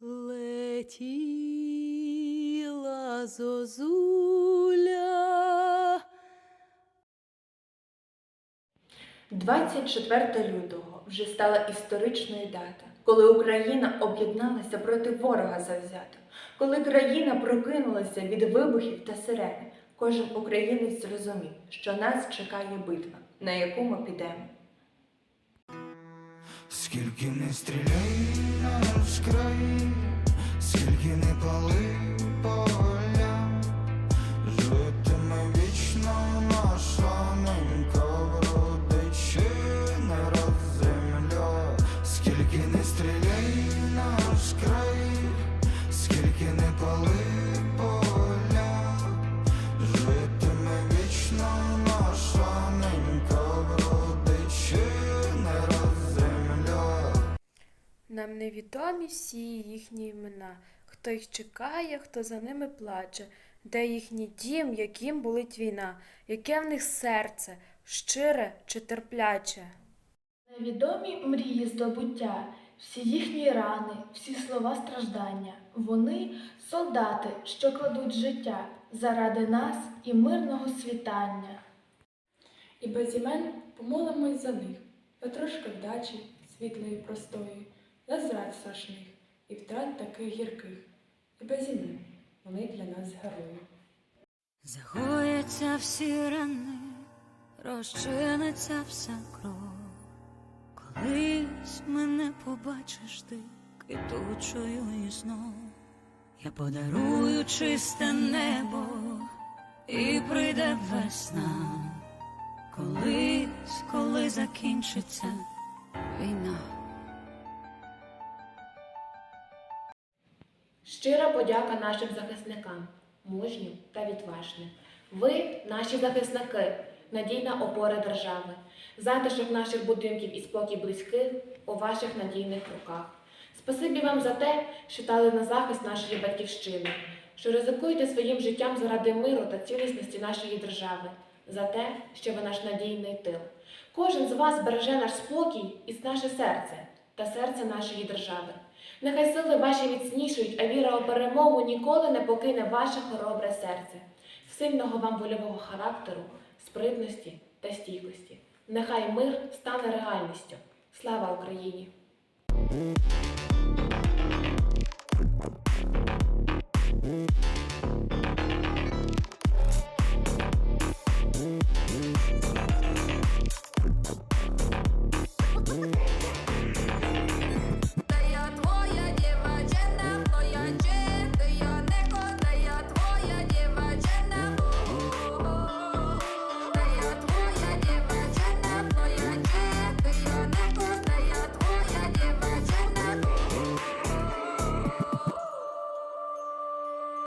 Летіла зозуля. 24 лютого вже стала історичною дата, коли Україна об'єдналася проти ворога завзято, коли країна прокинулася від вибухів та сирени. Кожен українець зрозумів, що нас чекає битва, на яку ми підемо. Скільки не стріляй на наш край, скільки Нам невідомі всі їхні імена, хто їх чекає, хто за ними плаче, де їхній дім, яким болить війна, яке в них серце, щире чи терпляче. Невідомі мрії здобуття, всі їхні рани, всі слова страждання. Вони солдати, що кладуть життя заради нас і мирного світання. І без імен помолимось за них, та вдачі, світлої простої, зрад страшних і втрат таких гірких. І без імен вони для нас герої. Загояться всі рани, розчиниться вся кров. Колись мене побачиш ти квітучою і знов. Я подарую чисте небо і прийде весна. Колись, коли закінчиться війна. Щира подяка нашим захисникам, мужнім та відважним. Ви наші захисники, надійна опора держави, затишок наших будинків і спокій близьких у ваших надійних руках. Спасибі вам за те, що дали на захист нашої батьківщини, що ризикуєте своїм життям заради миру та цілісності нашої держави, за те, що ви наш надійний тил. Кожен з вас береже наш спокій і наше серце та серце нашої держави. Нехай сили ваші відснішують, а віра у перемогу ніколи не покине ваше хоробре серце, сильного вам вольового характеру, спритності та стійкості. Нехай мир стане реальністю. Слава Україні!